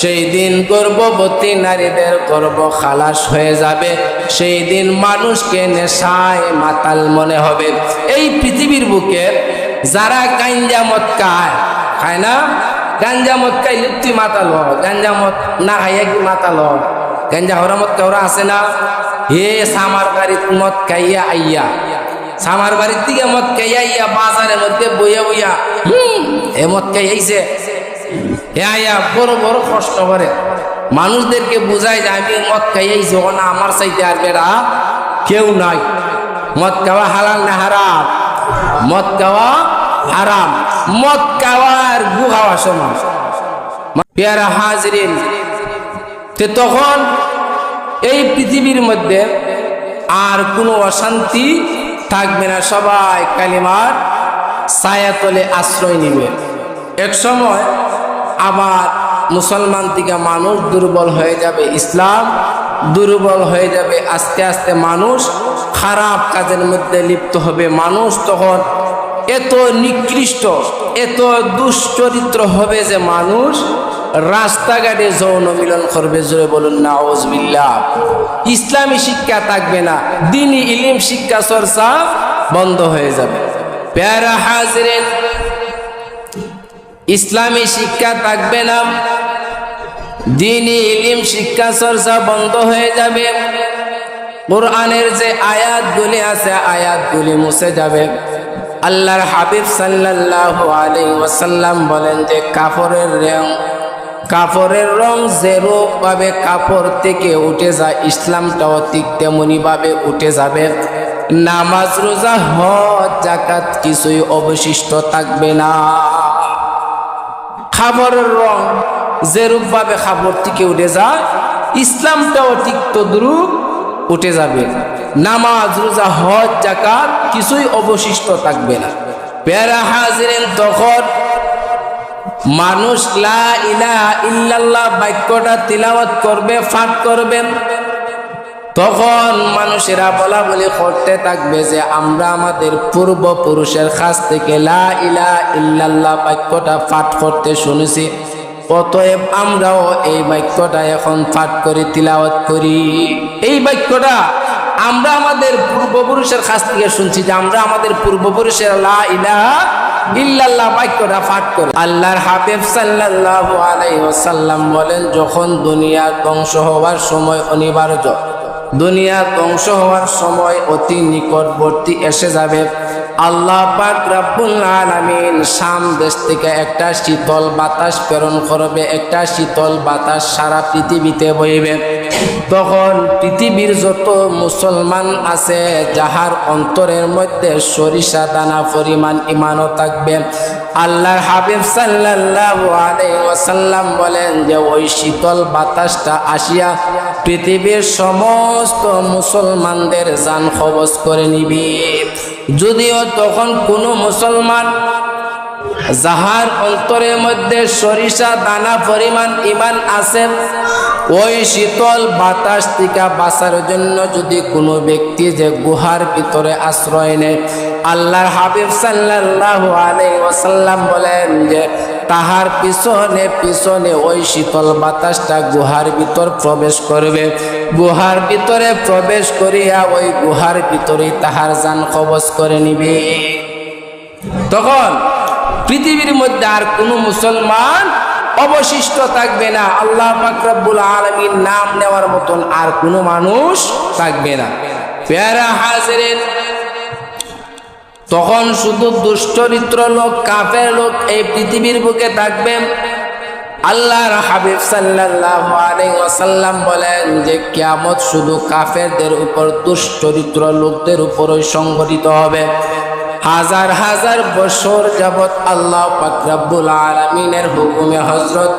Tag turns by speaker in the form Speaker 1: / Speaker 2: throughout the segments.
Speaker 1: সেই দিন গর্ভবতী নারীদের গর্ব খালাস হয়ে যাবে সেই দিন মানুষকে নেশায় মাতাল মনে হবে। এই পৃথিবীর বুকে যারা গাঞ্জামত খায় খায় না? গাঞ্জামত খাই লিপ্তি মাতাল হয় গাঞ্জামত না খাইয়া কি মাতাল হয় গাঞ্জা হরামত কাউরা আছে না? হে সামার বাড়িত মত খাইয়া আইয়া সামার বাড়ির দিকে মত খাইয়া আইয়া বাজারের মধ্যে বইয়া বইয়া হুম, এ মত খাইয়াইছে। এ আইয়া বড় বড় কষ্ট করে। মানুষদেরকে বুঝায় যে আমি মদ খাইয়াই যখন আমার চাইতে আর বেড়া কেউ নাই। মদ খাওয়া হালাল না হারাম? মদ খাওয়া হারাম। মদ খাওয়ার গু খাওয়া পেয়ারা হাজরিন, তে তখন এই পৃথিবীর মধ্যে আর কোনো অশান্তি থাকবে না। সবাই কালিমার ছায়াতলে আশ্রয় নিবে। এক সময় আবার মুসলমান থেকে মানুষ দুর্বল হয়ে যাবে, ইসলাম দুর্বল হয়ে যাবে, আস্তে আস্তে মানুষ খারাপ কাজের মধ্যে লিপ্ত হবে। মানুষ তখন এত নিকৃষ্ট, এত দুশ্চরিত্র হবে যে মানুষ রাস্তাঘাটে যৌন মিলন করবে। জোরে বলুন না ওজবিল্লা ইসলামী শিক্ষা থাকবে না দিনই ইলিম শিক্ষা চর্চা বন্ধ হয়ে যাবে। প্যারা হাজরেন ইসলামী শিক্ষা থাকবে না। দিনই ইলিম শিক্ষা চর্চা বন্ধ হয়ে যাবে। কোরআনের যে আয়াতগুলি আছে, আয়াতগুলি মুছে যাবে। আল্লাহর হাবিব সাল্লাল্লাহু আলাইহি ওয়াসাল্লাম বলেন যে কাপড়ের রং কাপড়ের রং যেরূপ ভাবে কাপড় থেকে উঠে যায়, ইসলামটাও ঠিক তেমনি ভাবে উঠে যাবে। নামাজ, রোজা, হজ জাকাত কিছুই অবশিষ্ট থাকবে না। খাবারের রং যেরূপ ভাবে খাবার থেকে উঠে যায়, ইসলামটাও ঠিক তদ্রুপ উঠে যাবে। নামাজ, রোজা, হজ জাকাত কিছুই অবশিষ্ট থাকবে না। পেয়ারা হাজিরেন তখন মানুষ লা ইলাহা ইল্লাল্লাহ বাক্যটা তিলাওয়াত করবে ফাট করবেন। তখন মানুষেরা বলা বলি করতে থাকবে যে আমরা আমাদের পূর্বপুরুষের কাছ থেকে লা ইলা ইল্লাল্লাহ বাক্যটা পাঠ করতে শুনেছি। অতএব আমরাও এই বাক্যটা এখন পাঠ করে, তিলাওয়াত করি। এই বাক্যটা আমরা আমাদের পূর্বপুরুষের কাছ থেকে শুনছি যে আমরা আমাদের পূর্বপুরুষের লা ইলাহা ইল্লাল্লাহ বাক্যটা পাঠ করে। আল্লাহর হাবিব সাল্লাল্লাহু আলাইহি ওয়াসাল্লাম বলেন, যখন দুনিয়া ধ্বংস হওয়ার সময় অনিবার্য দুনিয়া ধ্বংস হওয়ার সময় অতি নিকটবর্তী এসে যাবে। আল্লাহ পাক আলামিন শাম দেশ থেকে একটা শীতল বাতাস প্রেরণ করবে, একটা শীতল বাতাস সারা পৃথিবীতে বইবে। তখন পৃথিবীর যত মুসলমান আছে, যাহার অন্তরের মধ্যে সরিষা দানা পরিমাণ ইমানও থাকবে। আল্লাহর হাবিব সাল্লাল্লাহু আলাইহি ওয়াসাল্লাম বলেন যে, ওই শীতল বাতাসটা আসিয়া পৃথিবীর সমস্ত মুসলমানদের জান খবজ করে নিবি। যদিও তখন কোনো মুসলমান যাহার অন্তরের মধ্যে সরিষা, দানা পরিমাণ ইমান আছে, ওই শীতল বাতাস টিকা বাঁচার জন্য যদি কোনো ব্যক্তি যে গুহার ভিতরে আশ্রয় নেয়, আল্লাহর হাবিব সাল্লাল্লাহু আলাইহি ওয়াসাল্লাম বলেন যে তাহার পিছনে পিছনে ওই শীতল বাতাসটা গুহার ভিতর প্রবেশ করবে। গুহার ভিতরে প্রবেশ করিয়া ওই গুহার ভিতরে তাহার যান কবজ করে নিবে। তখন পৃথিবীর মধ্যে আর কোনো মুসলমান অবশিষ্ট থাকবে না। আল্লাহ ফাকরাবুল আলমীর নাম নেওয়ার মতন আর কোনো মানুষ থাকবে না। পেয়ারা হাজরের তখন শুধু দুশ্চরিত্র লোক, কাফের লোক এই পৃথিবীর বুকে থাকবে। আল্লাহর হাবিব সাল্লাল্লাহু ওয়াসাল্লাম বলেন যে কিয়ামত শুধু কাফেরদের উপর দুশ্চরিত্র লোকদের উপরই সংঘটিত হবে। হাজার হাজার বছর যাবৎ আল্লাহ পাক রব্বুল আলামিনের হুকুমে হযরত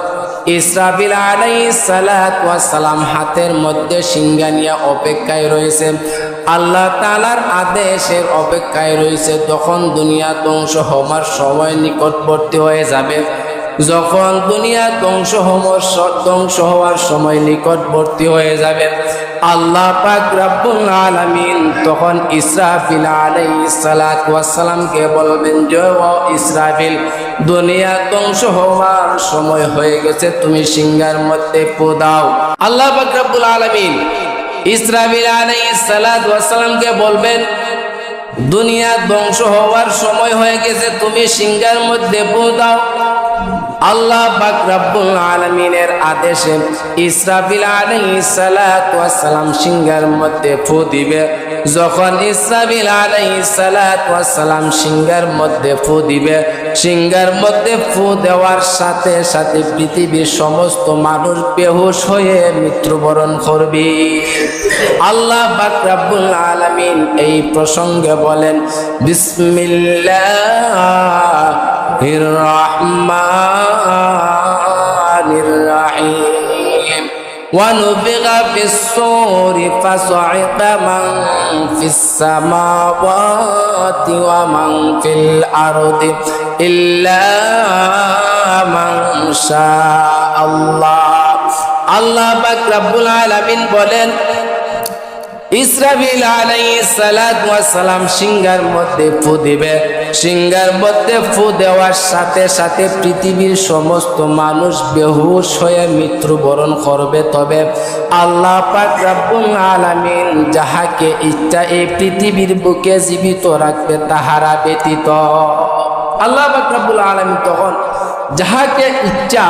Speaker 1: ইসরাফিল আলাইহিস সালাত ওয়াস সালাম হাতের মধ্যে সিংহানিয়া অপেক্ষায় রয়েছে। আল্লাহ তাআলার আদেশের অপেক্ষায় রয়েছে তখন দুনিয়া ধ্বংস হওয়ার সময় নিকটবর্তী হয়ে যাবে। যখন দুনিয়া ধ্বংস হওয়ার ধ্বংস হওয়ার সময় নিকটবর্তী হয়ে যাবে। আল্লাহ পাক রাব্বুল আলামিন তখন ইসরাফিল আলাইহিস সালাতু ওয়াস সালামকে বলবেন, যে ও ইসরাফিল, দুনিয়া ধ্বংস হওয়ার সময় হয়ে গেছে, তুমি সিংহার মধ্যে পোদাও আল্লাহ পাক রাব্বুল আলামিন সালাতু ওয়াস বলবেন দুনিয়া ধ্বংস হওয়ার সময় হয়ে গেছে তুমি সিংহার মধ্যে পোদাও আল্লাহ পাক রব্বুল আলমিনের আদেশে ইসরাফিল আলাইহিস সালাতু ওয়াস সালাম সিংহার মধ্যে ফু দিবে। যখন ইসরাফিল আলাইহিস সালাতু ওয়াস সালাম সিংহার মধ্যে ফু দিবে, সিংহার মধ্যে ফু দেওয়ার সাথে সাথে পৃথিবীর সমস্ত মানুষ বেহুশ হয়ে মৃত্যুবরণ করবে। আল্লাহ পাক রব্বুল আলামিন এই প্রসঙ্গে বলেন, বিসমিল্লাহ الرحمن الرحيم ونفخ في الصور فصعق من في السماوات ومن في الأرض إلا من شاء الله আল্লাহ পাক রব্বুল আলামিন বলেন ইসরাফিল সালাম সিংহার মধ্যে ফু দিবে। সিংহার মধ্যে ফু দেওয়ার সাথে সাথে পৃথিবীর সমস্ত মানুষ বেহুশ হয়ে মৃত্যুবরণ করবে। তবে আল্লাহ পাক রব্বুল আলামিন যাহাকে ইচ্ছা এই পৃথিবীর বুকে জীবিত রাখবে, তাহারা ব্যতীত। আল্লাহ পাক রব্বুল তখন যাহাকে ইচ্ছা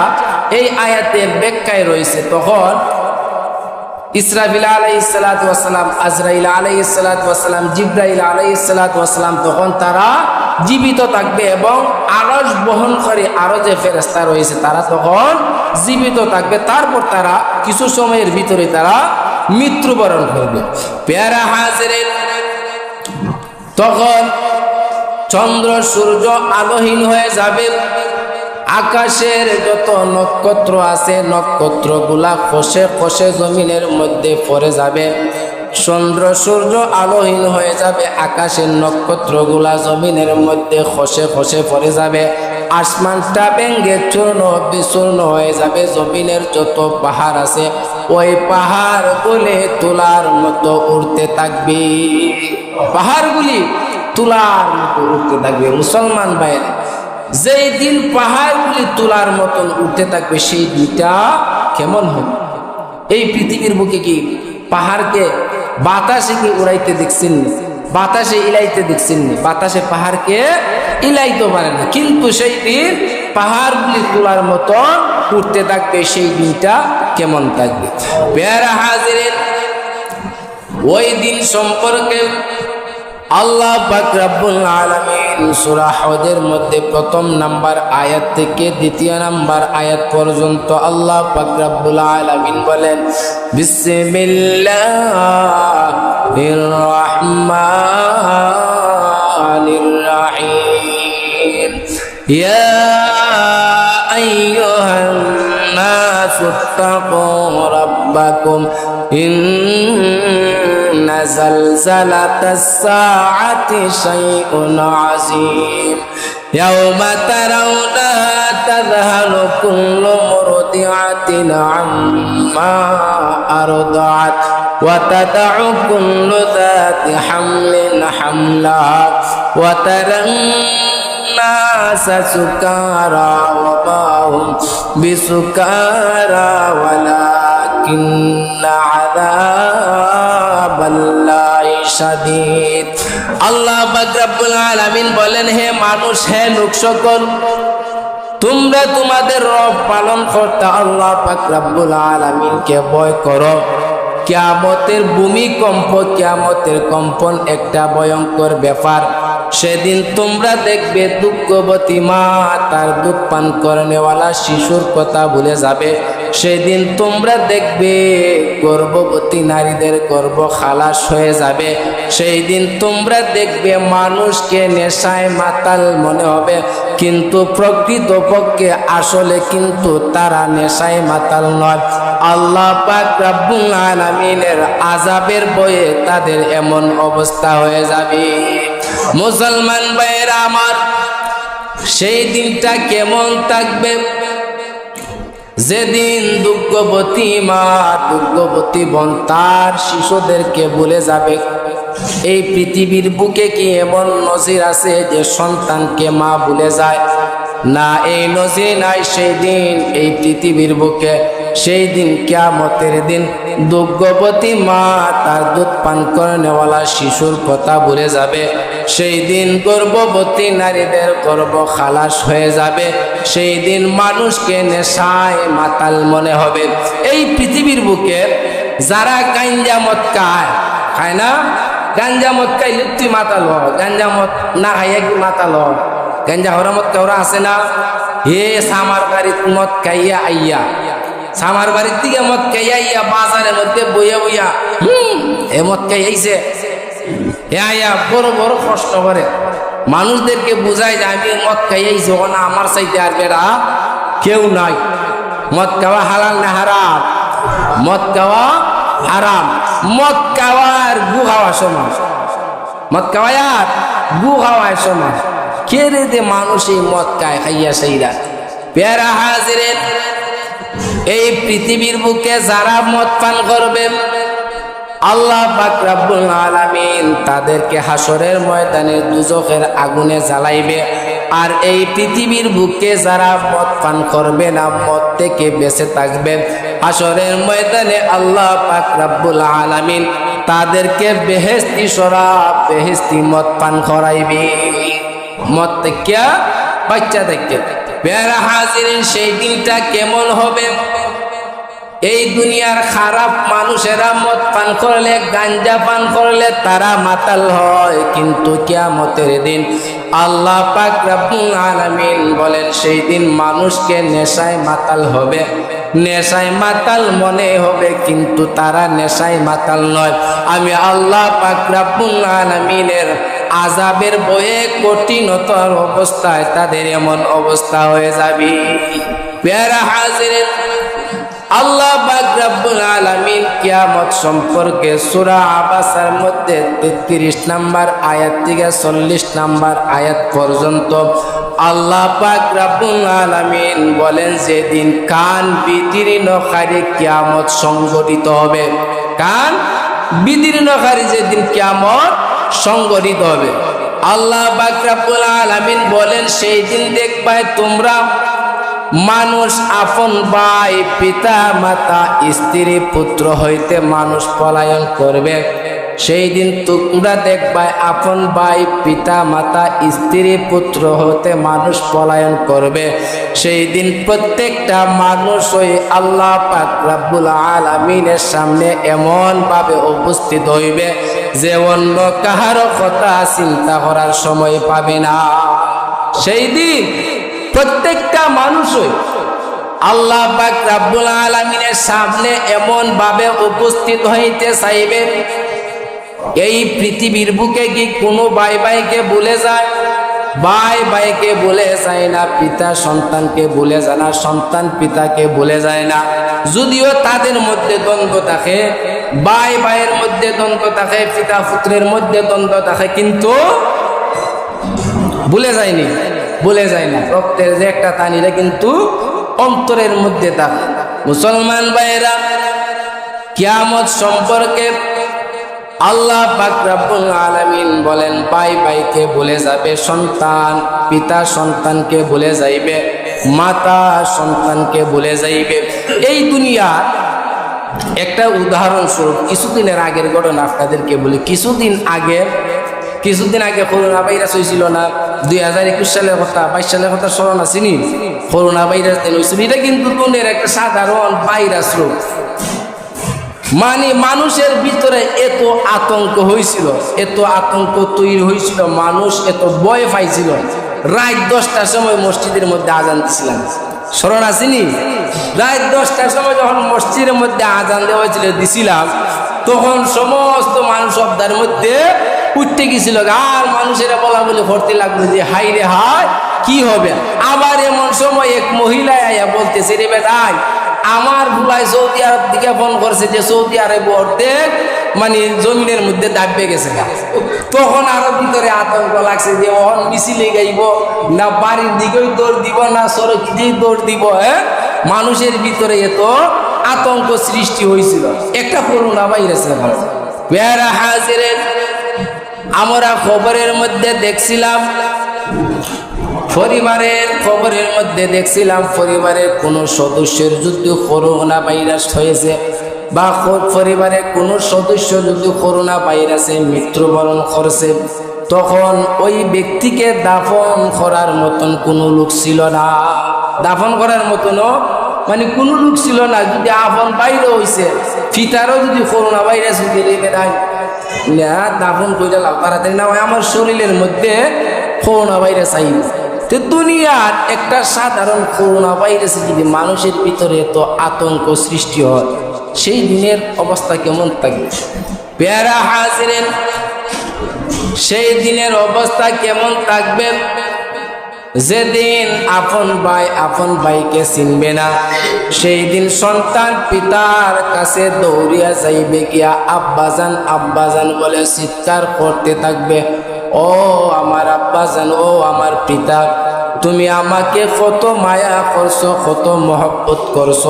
Speaker 1: এই আয়াতের ব্যাখ্যায় রয়েছে, তখন ইসরাফিল আলাই সালাতাম আজরাইল আলাই সালাতাম জিব্রাইল আলাই সালাতাম তখন তারা জীবিত থাকবে এবং আরজ বহন করে আরও যে ফেরেস্তা রয়েছে। তারা তখন জীবিত থাকবে। তারপর তারা কিছু সময়ের ভিতরে তারা মৃত্যুবরণ করবে। পেয়ারা হাজরের তখন চন্দ্র সূর্য আলোহীন হয়ে যাবে। আকাশের যত নক্ষত্র আছে, নক্ষত্রগুলা খসে খসে জমিনের মধ্যে পড়ে যাবে। চন্দ্র সূর্য আলোহীন হয়ে যাবে, আকাশের নক্ষত্রগুলা জমিনের মধ্যে খসে খসে পড়ে যাবে। আসমানটা ভেঙ্গে চূর্ণ, বিচূর্ণ হয়ে যাবে, জমিনের যত পাহাড় আছে, ওই পাহাড় বলে তোলার মতো উড়তে থাকবে। পাহাড়গুলি তুলার মতো উঠতে থাকবে। মুসলমান বাইরে যেই দিন পাহাড়গুলি তোলার মতন উঠতে থাকবে, সেই দিনটা কেমন হবে? এই পৃথিবীর বুকে কি পাহাড়কে বাতাসে কি উড়াইতে দেখছেন? বাতাসে ইলাইতে দেখছেন বাতাসে পাহাড়কে ইলাইতে পারে না। কিন্তু সেই দিন পাহাড়গুলি তোলার মতন উঠতে থাকবে, সেই দিনটা কেমন থাকবে? বেড়া হাজিরের ওই দিন সম্পর্কে আল্লাহ পাক রব্বুল সূরা হজের মধ্যে প্রথম নাম্বার আয়াত থেকে দ্বিতীয় নাম্বার আয়াত পর্যন্ত আল্লাহ পাক রব্বুল আলামিন বলেন বিসমিল্লাহির রহমানির রহিম ইয়া আইয়ুহান الناس اتقوا ربكم إن زلزلة الساعة شيء عظيم. يوم ترونها تذهل كل مرضعة عما أرضعت وتدع كل ذات حمل حملها وترى الناس سكارى وما هم بسكارى ولكن عذاب আল্লাহ বাকরাবুল আলামিন বলেন, হে মানুষ, হে নুকসকল তোমরা তোমাদের রব পালন করতে আল্লাহ পাকরাবুল আলমিনকে ভয় করো। কেয়ামতের ভূমিকম্প, কেয়ামতের কম্পন একটা ভয়ঙ্কর ব্যাপার। সেদিন তোমরা দেখবে দুঃখবতী মা তার দুধ পান করে নেওয়ালা শিশুর কথা ভুলে যাবে। সেদিন তোমরা দেখবে গর্ভবতী নারীদের গর্ব খালাস হয়ে যাবে। সেই দিন তোমরা দেখবে মানুষকে নেশায় মাতাল মনে হবে। কিন্তু প্রকৃতপক্ষে আসলে কিন্তু তারা নেশায় মাতাল নয়। আল্লাহ পাক আলামিনের আজাবের বয়ে তাদের এমন অবস্থা হয়ে যাবে। মুসলমান ভাইয়েরা আমার, সেই দিনটা কেমন থাকবে? যেদিন দুর্গবতী মা, দুর্গবতী বোন তার শিশুদেরকে বলে যাবে। এই পৃথিবীর বুকে কি এমন নজির আছে যে সন্তানকে মা ভুলে যায়? না, এই নজির নাই সেই দিন, এই পৃথিবীর বুকে। সেই দিন কিয়ামতের দিন দুর্গবতী মা তার দুধ পান করে নেওয়ালা শিশুর কথা ভুলে যাবে। সেই দিন গর্ভবতী নারীদের গর্ব খালাস হয়ে যাবে। সেই দিন মানুষকে নেশায় মাতাল মনে হবে। এই পৃথিবীর বুকে যারা গাঞ্জা মদ খায় খায় না? গাঞ্জা মদ খাইলে তুই মাতাল হ গাঞ্জা মদ না খাইয়া কি মাতাল হ গাঞ্জা হরা মদ কাউরা আছে না? হে সামার বাড়িত মদ খাইয়া আইয়া। সামার বাড়ির থেকে মদ খাইয়া আইয়া বাজারের মধ্যে বইয়া বইয়া, হুম, এ মত খাইয়াইছে। বড় বড় কষ্ট করে। মানুষদেরকে বুঝায় যে আমি মদ খাইয়াইছি না, আমার চাইতে আর বেড়া কেউ নাই। মদ খাওয়া হালাল না হারাম? মদ খাওয়া হারাম। মদ খাওয়ার গু খাওয়া সমাজ মদ খাওয়ায় আর গু খাওয়ায় সমান। কে রে দে মানুষ এই মদ খায়, খাইয়া সেইরা? পেয়ারা হাজিরের এই পৃথিবীর বুকে যারা মদ পান করবে আল্লাহ পাক রাব্বুল আলামিন তাদেরকে হাসরের ময়দানে দুজখের আগুনে জ্বালাইবে। আর এই পৃথিবীর বুকে যারা মদ পান করবে না, মদ থেকে বেঁচে থাকবে। হাসরের ময়দানে আল্লাহ পাক রাব্বুল আলামিন তাদেরকে বেহেস্তি শরাব বেহেস্তি মদ পান করাইবে। মদ থেকে বাচ্চা থেকে। বেড়া হাজিরিন, সেই দিনটা কেমন হবে? এই দুনিয়ার খারাপ মানুষেরা মদ পান করলে, গাঞ্জা পান করলে তারা মাতাল হয়। কিন্তু কিয়ামতের দিন আল্লাহ পাক রব্বুল আলামিন বলেন, সেই দিন মানুষকে নেশায় মাতাল হবে। নেশায় মাতাল মনে হবে, কিন্তু তারা নেশায় মাতাল নয়। আমি আল্লাহ পাক রব্বুল আলামিনের আজাবের বয়ে কঠিনতর অবস্থায় তাদের এমন অবস্থা হয়ে যাবে। পেয়ারা হাজিরের আল্লাহ আলামিন কিয়ামত সম্পর্কে সূরা আবাসার মধ্যে 33 নাম্বার আয়াত থেকে 40 নাম্বার আয়াত পর্যন্ত আল্লাহ পাক আলামিন বলেন, যেদিন কান বিদীর্ণকারী কিয়ামত সংগঠিত হবে। কান বিদীর্ণকারী যেদিন কিয়ামত সংগঠিত হবে। আল্লাহ পাক রব্বুল আলামিন বলেন, সেই দিন দেখবায় তোমরা মানুষ আপন ভাই, পিতা, মাতা, স্ত্রী, পুত্র হইতে মানুষ পলায়ন করবে। সেই দিন তোমরা দেখবা আপন ভাই, পিতা, মাতা, স্ত্রী, পুত্র হতে মানুষ পলায়ন করবে। সেই দিন প্রত্যেকটা মানুষ ওই আল্লাহ পাক রাব্বুল আলামিনের সামনে এমন ভাবে উপস্থিত হইবে যে অন্য কাহারও কথা চিন্তা করার সময় পাবে না। সেই দিন প্রত্যেকটা মানুষই আল্লাহ পাক রাব্বুল আলামিনের সামনে এমন ভাবে উপস্থিত হইতে চাইবে। এই পৃথিবীর বুকে কি কোনো ভাই ভাইকে ভুলে যায়? ভাই ভাইকে ভুলে যায় না, পিতা সন্তানকে ভুলে যায় না, সন্তান পিতাকে ভুলে যায় না। যদিও তাদের মধ্যে দ্বন্দ্ব থাকে, ভাই ভাইয়ের মধ্যে দ্বন্দ্ব থাকে, পিতা পুত্রের মধ্যে দ্বন্দ্ব থাকে, কিন্তু ভুলে যায়নি। ভুলে যায় না। রক্তের যে একটা টানিটা কিন্তু অন্তরের মধ্যে থাকে মুসলমান ভাইয়েরা, কিয়ামত সম্পর্কে আল্লাহ পাক রব্বুল আলামিন বলেন, ভাই ভাইকে ভুলে যাবে সন্তান, পিতা সন্তানকে ভুলে যাইবে, মাতা সন্তানকে ভুলে যাইবে। এই দুনিয়ার একটা উদাহরণস্বরূপ, কিছুদিনের আগের ঘটনা আপনাদেরকে বলি। কিছুদিন আগে কিছুদিন আগে করোনা ভাইরাস হয়েছিল না, দুই হাজার একুশ সালের কথা, বাইশ সালের কথা স্মরণ আসেনি করোনা ভাইরাস দিন হয়েছিল এটা কিন্তু দুনিয়ার একটা সাধারণ ভাইরাস রোগ মানে মানুষের ভিতরে এত আতঙ্ক হয়েছিল এত আতঙ্ক তৈরি হয়েছিল মানুষ এত ভয় পাইছিল। রাত দশটার সময় মসজিদের মধ্যে আজান দিছিলাম। স্মরণ আসেনি রাত দশটার সময় যখন মসজিদের মধ্যে আজান দেওয়া হয়েছিল, দিছিলাম, তখন সমস্ত মানুষ শব্দের মধ্যে উঠতে গেছিল আর মানুষেরা বলা বলে ভর্তি লাগল যে হাই রে হাই কি হবে? আবার এমন সময় এক মহিলা আয়া বলতেছে, রে বেটাই, আমার বুলাই সৌদি আরব দিকে ফোন করছে যে, সৌদি আরব অর্ধেক মানে জমিনের মধ্যে দাববে গেছে তখন আরও ভিতরে আতঙ্ক লাগছে যে অন মিছিলে গাইব, না বাড়ির দিকেই দৌড় দিব, না সড়ক দিকেই দৌড় দিব হ্যাঁ? মানুষের ভিতরে এত আতঙ্ক সৃষ্টি হয়েছিল। একটা করোনা ভাইরাসের হাজিরের আমরা খবরের মধ্যে দেখছিলাম, পরিবারের খবরের মধ্যে দেখছিলাম, পরিবারের কোনো সদস্যের যদি করোনা ভাইরাস হয়েছে বা পরিবারের কোনো সদস্য যদি করোনা ভাইরাসে মৃত্যুবরণ করছে, তখন ওই ব্যক্তিকে দাফন করার মতন কোনো লোক ছিল না। দাফন করার মতনও মানে কোনো লোক ছিল না। যদি আফন বাইরে হয়েছে ফিতারও যদি করোনা ভাইরাস যদি না দাফন করে লাভ তাড়াতাড়ি না। আমার শরীরের মধ্যে করোনা ভাইরাস আইন তো দুনিয়ার একটা সাধারণ করোনা ভাইরাস যদি মানুষের ভিতরে এত আতঙ্ক সৃষ্টি হয়, সেই দিনের অবস্থা কেমন থাকবে? পেয়ারা হাজিরেন, সেই দিনের অবস্থা কেমন থাকবে? যেদিন আপন ভাই আপন ভাইকে চিনবে না সেই দিন সন্তান পিতার কাছে দৌড়িয়া যাইবে গিয়া আব্বাজান আব্বাজান বলে চিৎকার করতে থাকবে, ও আমার আব্বাজান, ও আমার পিতা তুমি আমাকে কত মায়া করছ, কত মহব্বত করছ।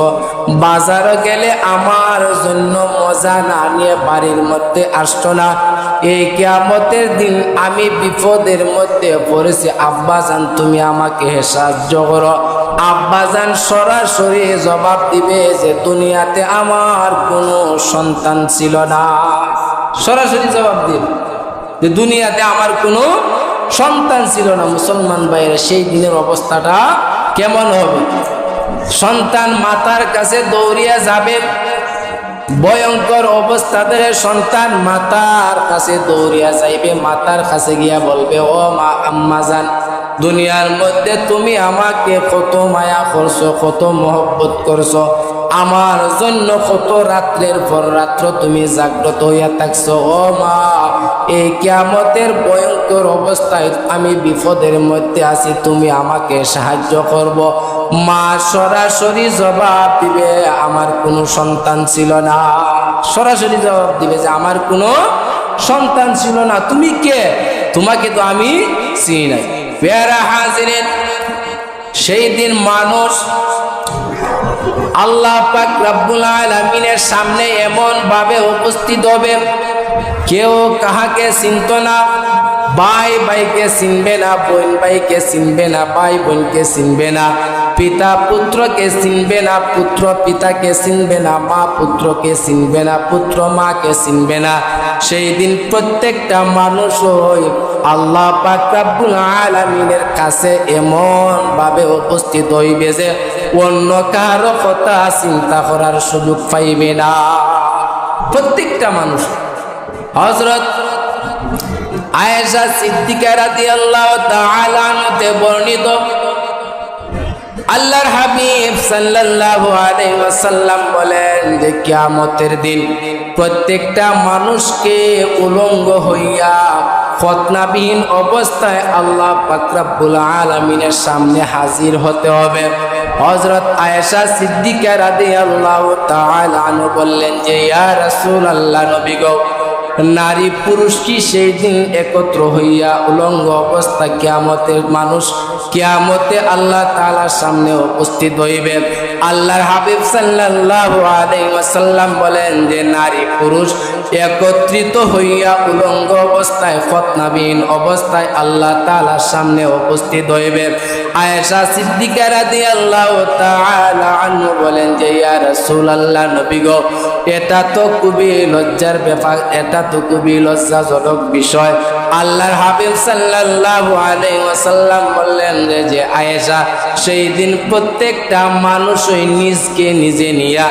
Speaker 1: বাজার গেলে আমার জন্য মজা না নিয়ে বাড়ির মধ্যে আসতো না। এই কেয়ামতের দিন আমি বিপদের মধ্যে পড়েছি। আব্বাজান, তুমি আমাকে সাহায্য করো আব্বাজান সরাসরি জবাব দিবে যে, দুনিয়াতে আমার কোনো সন্তান ছিল না। সরাসরি জবাব দিবে যে, দুনিয়াতে আমার কোনো সন্তান ছিল না, মুসলমান ভাইয়ের, সেই দিনের অবস্থাটা কেমন হবে? সন্তান মাতার কাছে দৌড়িয়া যাবে। ভয়ঙ্কর অবস্থাতে সন্তান মাতার কাছে দৌড়িয়া যাইবে। মাতার কাছে গিয়া বলবে, ও মা, আম্মা জান দুনিয়ার মধ্যে তুমি আমাকে কত মায়া করছ, কত মহব্বত করছ। আমার জন্য কত রাত্রের পর রাত্র তুমি জাগ্রত হইয়া থাকছো। ও মা, এই কিয়ামতের ভয়ঙ্কর অবস্থায় আমি বিপদের মধ্যে আছি, তুমি আমাকে সাহায্য করব। মা সরাসরি জবাব দিবে, আমার কোনো সন্তান ছিল না। সরাসরি জবাব দিবে যে, আমার কোনো সন্তান ছিল না। তুমি কে? তোমাকে তো আমি চিনি নাই। পেয়ারা হাজিরেন সেই দিন মানুষ আল্লাহ পাক রাব্বুল আলামিনের সামনে এমন ভাবে উপস্থিত হবে। কেউ কাহাকে চিনত না, ভাই ভাইকে চিনবে না, বোন ভাইকে চিনবে না, ভাই বোনকে চিনবে না, পিতা পুত্রকে চিনবে না, পুত্র পিতাকে চিনবে না, মা পুত্রকে চিনবে না, পুত্র মাকে চিনবে না। সেই দিন প্রত্যেকটা মানুষ ওই আল্লাহ পাক রাব্বুল আলামিনের কাছে এমন ভাবে উপস্থিত হইবে যে অন্য কারও কথা চিন্তা করার সুযোগ পাইবে না। প্রত্যেকটা মানুষ। হজরত আয়েশা সিদ্দিকা রাদিয়াল্লাহু তাআলা আনতে বর্ণিত, আল্লাহর হাবিব সাল্লাল্লাহু আলাইহি ওয়াসাল্লাম বলেন যে কিয়ামতের দিন প্রত্যেকটা মানুষকে উলঙ্গ হইয়া খতনাবিহীন অবস্থায় আল্লাহ পাক রব্বুল আলামিনের সামনে হাজির হতে হবে। হজরত আয়েশা সিদ্দিকা রাদিয়াল্লাহু তাআলা আনহু বললেন যে, ইয়া রাসূলুল্লাহ নবী গো, নারী পুরুষ কি সেই দিন একত্র হইয়া উলঙ্গ অবস্থা কেয়ামতের মানুষ কেয়ামতে আল্লাহ তালার সামনে উপস্থিত হইবে আল্লাহর হাবিব সাল্লাল্লাহু আলাইহি ওয়াসাল্লাম বলেন যে নারী পুরুষ একত্রিত হইয়া উলঙ্গ অবস্থায় ফতনাবিহীন অবস্থায় আল্লাহ তাআলার সামনে উপস্থিত হইবে। আয়েশা সিদ্দিকা রাদিয়াল্লাহু তাআলা আনহু বলেন যে, ইয়া রাসূলুল্লাহ নবী গো, এটা তো খুবই লজ্জার ব্যাপার, এটা তো খুবই লজ্জাজনক বিষয়। আল্লাহর হাবিব সাল্লাল্লাহু আলাইহি ওয়াসাল্লাম বললেন যে আয়েশা, সেই দিন প্রত্যেকটা মানুষই নিজকে নিজে নিয়া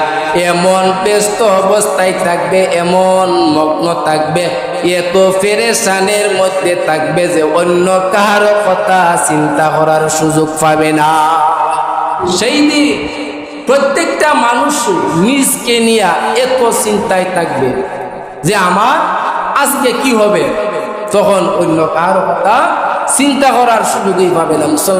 Speaker 1: এমন ব্যস্ত অবস্থায় থাকবে, এমন মগ্ন থাকবে, এত ফেরেশানের মধ্যে থাকবে যে অন্য কাহারও কথা চিন্তা করার সুযোগ পাবে না। সেই দিন প্রত্যেকটা মানুষ নিজকে নিয়া এত চিন্তায় থাকবে যে, আমার আজকে কি হবে? তখন অন্য কারও কথা চিন্তা করার সুযোগই পাবে না। মুসলমান